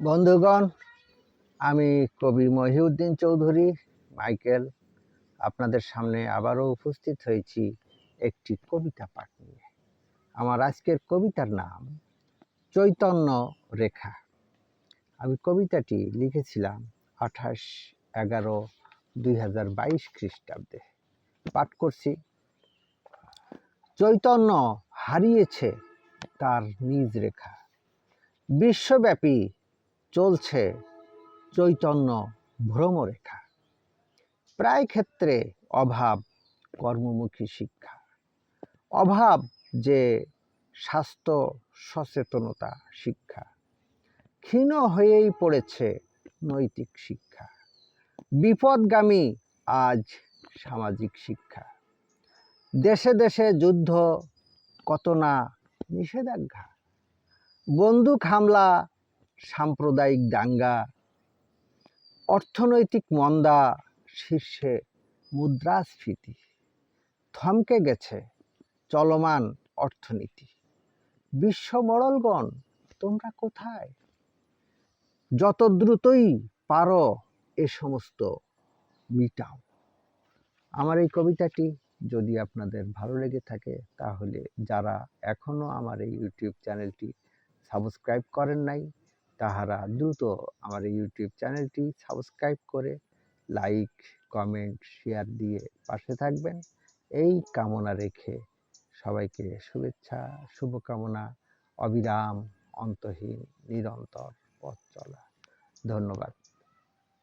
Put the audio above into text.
বন্ধুগণ, আমি কবি মহিউদ্দিন চৌধুরী, মাইকেল, আপনাদের সামনে আবারও উপস্থিত হয়েছি একটি কবিতা পাঠ নিয়ে। আমার আজকের কবিতার নাম চৈতন্য রেখা। আমি কবিতাটি লিখেছিলাম আঠাশ এগারো দুই হাজার বাইশ খ্রিস্টাব্দে। পাঠ করছি। চৈতন্য হারিয়েছে তার নিজ রেখা। বিশ্বব্যাপী চলছে চৈতন্য ভ্রমরেখা। প্রায় ক্ষেত্রে অভাব কর্মমুখী শিক্ষা। অভাব যে স্বাস্থ্য সচেতনতা শিক্ষা। ক্ষীণ হয়েই পড়েছে নৈতিক শিক্ষা। বিপদগামী আজ সামাজিক শিক্ষা। দেশে দেশে যুদ্ধ কত না নিষেধাজ্ঞা। বন্দুক হামলা সাম্প্রদায়িক দাঙ্গা, অর্থনৈতিক মন্দা, শীর্ষে মুদ্রাস্ফীতি, থমকে গেছে চলমান অর্থনীতি। বিশ্ব মডলগণ তোমরা কোথায়? যত দ্রুতই পারো এ সমস্ত মিটাও। আমার এই কবিতাটি যদি আপনাদের ভালো লেগে থাকে, তাহলে যারা এখনও আমার এই ইউটিউব চ্যানেলটি সাবস্ক্রাইব করেন নাই তাহারা দ্রুত আমার ইউটিউব চ্যানেলটি সাবস্ক্রাইব করে লাইক কমেন্ট শেয়ার দিয়ে পাশে থাকবেন। এই কামনা রেখে সবাইকে শুভেচ্ছা, শুভকামনা, অবিরাম, অন্তহীন, নিরন্তর পথ চলা। ধন্যবাদ।